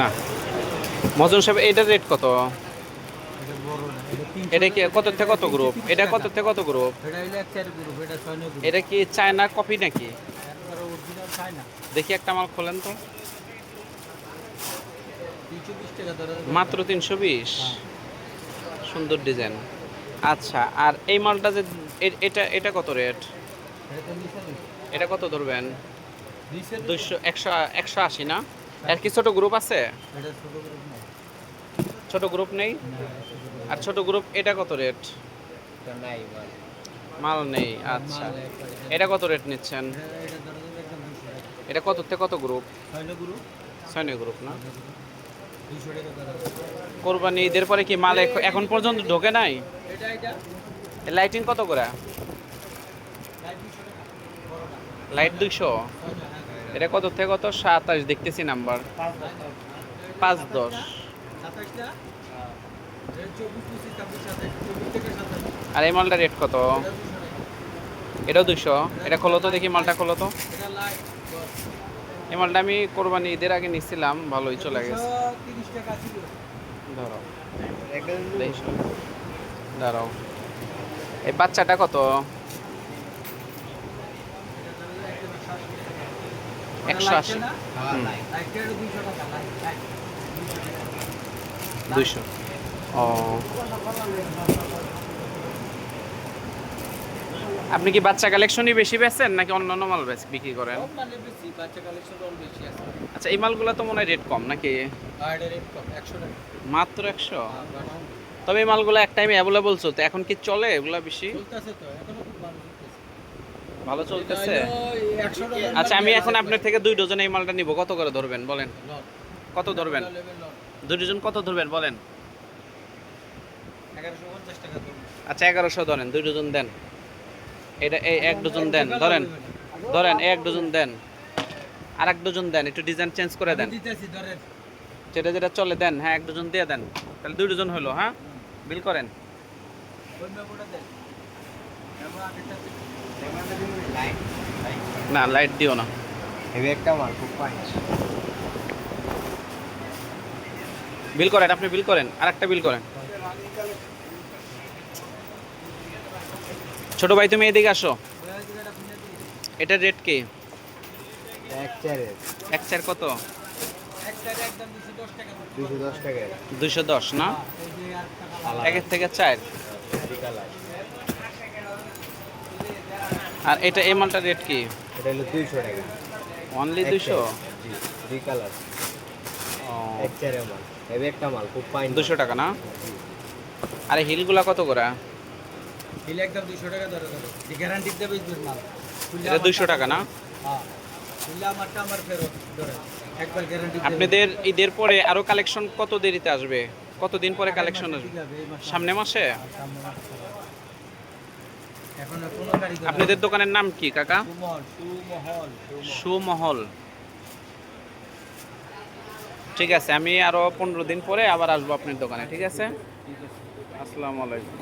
না। মজন সাহেব এটার রেট কত? এটা কি কত থেকে কত গ্রুপ এটা কত থেকে কত গ্রুপ এটা কি চায়না কপি নাকি? দেখি একটা মাল খোলেন তো। মাত্র তিনশো বিশ? সুন্দর ডিজাইন আচ্ছা আর এই মালটা যে এটা এটা কত রেট এটা কত ধরবেন? দুইশো, একশো একশো আশি না? আর কি ছোট গ্রুপ আছে? ছোট গ্রুপ নেই। আর ছোট গ্রুপ এটা কত রেট মাল নেই আচ্ছা। এটা কত রেট নিচ্ছেন? এটা- কত থেকে কত গ্রুপ ছয় গ্রুপ না? কোরবানি ঈদের পরে কি মাল এখ- এখন পর্যন্ত ঢোকে নাই? লাইটিং কত করে? লাইট দুইশো হ্যাঁ এটা কত থেকে কত? সাতাশ দেখতেছি নাম্বার। পাঁচ দশ। আর এই মালটা রেট কত? এটাও দুশো এটা খোলো তো দেখি মালটা খোলো তো। এই মালটা আমি কোরবানি ঈদের আগে নিচ্ছিলাম ভালোই চলে গেছে। ধরো। দাঁড়াও এই বাচ্চাটা কত? একশো আশি। দুইশো ও। আপনি কি বাচ্চা কালেকশনই বেশি বেচেন নাকি অন্যান্য মাল বেচ বিক্রি করেন? আচ্ছা এই মালগুলো তো মনে হয় রেট কম নাকি? মাত্র একশো? তবে এই মালগুলো এক টাইমে অ্যাভেলেবল চলতো এখন কি চলে এগুলো বেশি? ভালো চলতেছে? আচ্ছা আমি এখন আপনার থেকে দুই ডজন এই মালটা নিব। কত করে ধরবেন বলেন? কত ধরবেন? দুই ডজন কত ধরবেন বলেন? আচ্ছা এগারোশো ধরেন দুই ডজন দেন। এটা এই এক ডজন দেন ধরেন। ধরেন এক ডজন দেন। আর এক ডজন দেন একটু ডিজাইন চেঞ্জ করে দেন। যেটা যেটা চলে দেন হ্যাঁ এক ডজন দিয়ে দেন। তাহলে দুই ডজন হলো হ্যাঁ? বিল করেন। না লাইট দিও না। একটা মাল খুব বিল করেন আপনি বিল করেন আর একটা বিল করেন। ছোট ভাই তুমি এদিকে আসো। এটার রেট কি? এক চারে কত? দুশো দশ না? একের থেকে চার। আর এটা এই মালটার রেট কি? এটা হলো দুইশো টাকা। অনলি দুইশো? জি দুই কালার এক চারে মাল। এবে একটা মাল খুব পাইন দুশো টাকা না? আর এই হিলগুলা কত করে? দিলে একদম দুইশো টাকা ধরে ধরে। গ্যারান্টি দেবে বেচবে মাল। এটা দুইশো টাকা না? হ্যাঁ। আমারটা আমার ফেরত ধরে। একবার গ্যারান্টি আপনাদের ঈদের পরে আরও কালেকশন কত দেরিতে আসবে? কতদিন পরে কালেকশন আসবে? সামনে মাসে আপনাদের দোকানের নাম কি কাকা? সুমহল ঠিক আছে আমি আরও পনেরো দিন পরে আবার আসব আপনার দোকানে ঠিক আছে। আসসালামু আলাইকুম।